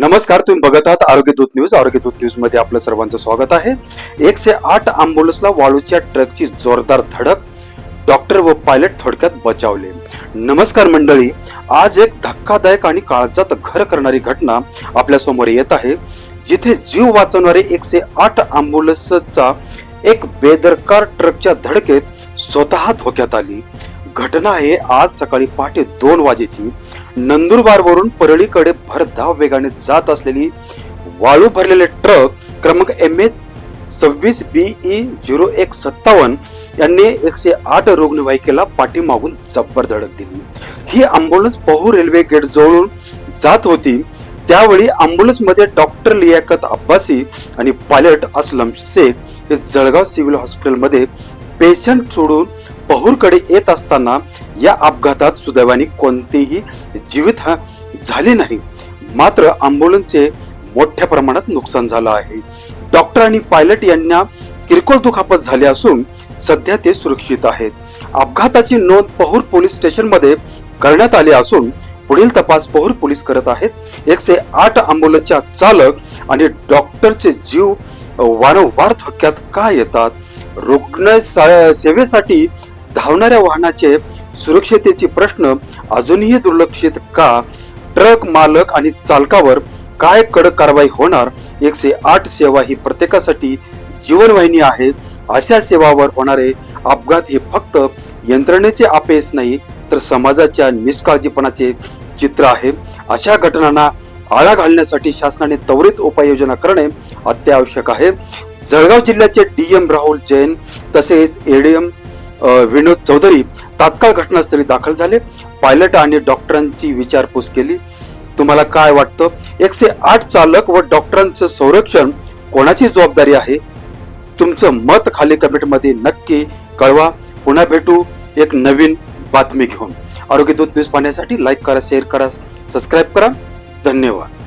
नमस्कार तुम्ही बघत आहात आरोग्य दूत न्यूज. आरोग्य दूत न्यूजमध्ये आपलं सर्वांचं स्वागत आहे. एकशे आठ अँब्युलन्सला वाळूच्या ट्रकची जोरदार धडक. डॉक्टर व पायलट थोडक्यात बचावले. नमस्कार मंडळी आज एक धक्कादायक आणि काळजात घर करणारी घटना आपल्यासमोर येत आहे. जिथे जीव वाचवणारे एकशे आठ अँब्युलन्सचा एक बेदरकार ट्रकच्या धडकेत स्वतः धोक्यात आली. घटना आहे आज सकाळी पहाटे दोन वाजेची. नंदुरबार वरून परळीकडे भरधाव वेगाने जात असलेली वाळू भरलेले ट्रक क्रमांक एम ए सव्वीस बीई झिरो एक सत्तावन्न यांनी एकशे आठ रुग्णवाहिकेला पाठीमागून जब्बर धडक दिली. ही अँब्युलन्स पहू रेल्वे गेट जवळून जात होती. त्यावेळी अँब्युलन्समध्ये डॉक्टर लियाकत अब्बासी आणि पायलट असलम शेख हे जळगाव सिव्हिल हॉस्पिटलमध्ये पेशंट सोडून पहूरकडे येत असताना या अपघातात सुदैवाने कोणतीही जीवित झाली नाही. मात्र अँब्युलन्सचे मोठ्या प्रमाणात नुकसान झालं आहे. डॉक्टर आणि पायलट यांना किरकोळ दुखापत झाली असून सध्या ते सुरक्षित आहेत. अपघाताची नोंद पहूर पोलीस स्टेशनमध्ये करण्यात आली असून पुढील तपास पहूर पोलीस करत आहेत. एकशे आठ अँब्युलन्सच्या चालक आणि डॉक्टरचे जीव वारंवार धोक्यात का येतात? रुग्ण सा- सेवेसाठी धावणाऱ्या वाहनाचे सुरक्षतेचे प्रश्न अजूनही दुर्लक्षित का? ट्रक मालक आणि चालकावर काय कडक कारवाई होणार? एकशे आठ सेवा ही प्रत्येकासाठी जीवनवाहिनी आहे. अशा सेवावर होणारे अपघात हे फक्त यंत्रणेचे अपयश नाही तर समाजाच्या निष्काळजीपणाचे चित्र आहे. अशा घटनांना आळा घालण्यासाठी शासनाने त्वरित उपाययोजना करणे अत्यावश्यक आहे. जळगाव जिल्ह्याचे डीएम राहुल जैन तसेच एडीएम विनोद चौधरी तात्काळ घटनास्थळी दाखल झाले. पायलट आणि डॉक्टरांची विचारपूस केली. तुम्हाला काय वाटतं? एकशे आठ चालक व डॉक्टरांचं संरक्षण कोणाची जबाबदारी आहे? तुमचं मत खाली कमेंटमध्ये नक्की कळवा. पुन्हा भेटू एक नवीन बातमी घेऊन. आरोग्य दूत न्यूज पाहण्यासाठी लाईक करा शेअर करा सबस्क्राईब करा. धन्यवाद.